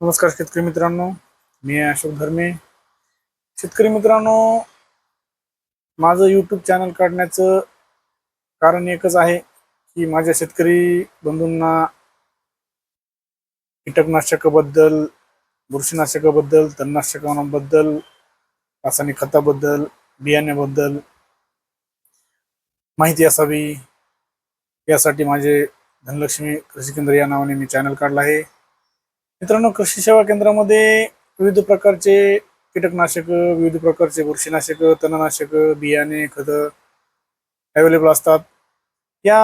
नमस्कार शेतकरी मित्रांनो मी अशोक धर्मे. शेतकरी मित्रांनो माझं यूट्यूब चॅनल काढण्याचं कारण एकच आहे की माझ्या शेतकरी बंधूंना कीटकनाशकाबद्दल बुरशीनाशकाबद्दल तणनाशकांबद्दल रासायनिक खताबद्दल बियाण्याबद्दल माहिती असावी. यासाठी माझे धनलक्ष्मी कृषी केंद्र या नावाने मी चॅनल काढला आहे. मित्रांनो कृषी सेवा केंद्रामध्ये विविध प्रकारचे कीटकनाशक विविध प्रकारचे बुरशीनाशक तणनाशक बियाणे खत अवेलेबल असतात. या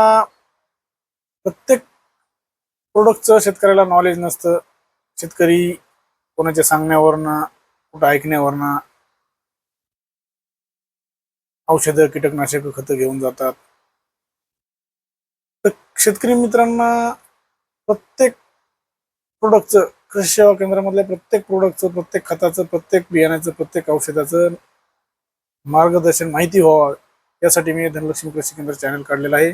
प्रत्येक प्रोडक्टचं शेतकऱ्याला नॉलेज नसतं. शेतकरी कोणाच्या सांगण्यावरनं कुठं ऐकण्यावरनं औषधं कीटकनाशक खतं घेऊन जातात. तर शेतकरी मित्रांना प्रत्येक प्रोडक्टचं कृषी सेवा केंद्रामधल्या प्रत्येक प्रोडक्टचं प्रत्येक खताचं प्रत्येक बियाण्याचं प्रत्येक औषधाचं मार्गदर्शन माहिती व्हावं. यासाठी मी धनलक्ष्मी कृषी केंद्र चॅनल काढलेलं आहे.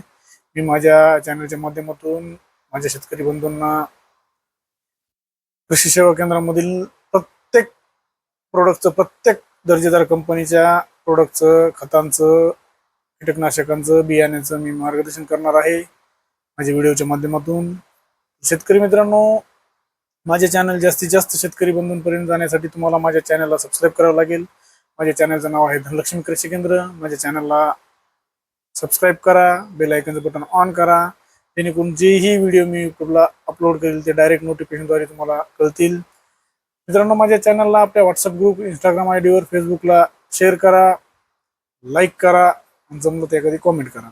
मी माझ्या चॅनलच्या माध्यमातून माझ्या शेतकरी बंधूंना कृषी सेवा केंद्रामधील प्रत्येक प्रोडक्टचं प्रत्येक दर्जेदार कंपनीच्या प्रोडक्टचं खतांचं कीटकनाशकांचं बियाण्याचं मी मार्गदर्शन करणार आहे. माझ्या व्हिडिओच्या माध्यमातून. शेतकरी मित्रांनो माझे चॅनल जास्तीत जास्त शेतकरी बंधूंपर्यंत जाण्यासाठी तुम्हाला माझ्या चॅनलला सबस्क्राईब करावं लागेल. माझ्या चॅनलचं नाव आहे धनलक्ष्मी कृषी केंद्र. माझ्या चॅनलला सबस्क्राईब करा बेल आयकनचं बटन ऑन करा. जेणेकरून जेही व्हिडिओ मी यूट्यूबला अपलोड करेल ते डायरेक्ट नोटिफिकेशनद्वारे तुम्हाला कळतील. मित्रांनो माझ्या चॅनलला आपल्या व्हॉट्सअप ग्रुप इंस्टाग्राम आय डीवर फेसबुकला शेअर करा लाईक करा आणि जमलं तर एखादी कॉमेंट करा.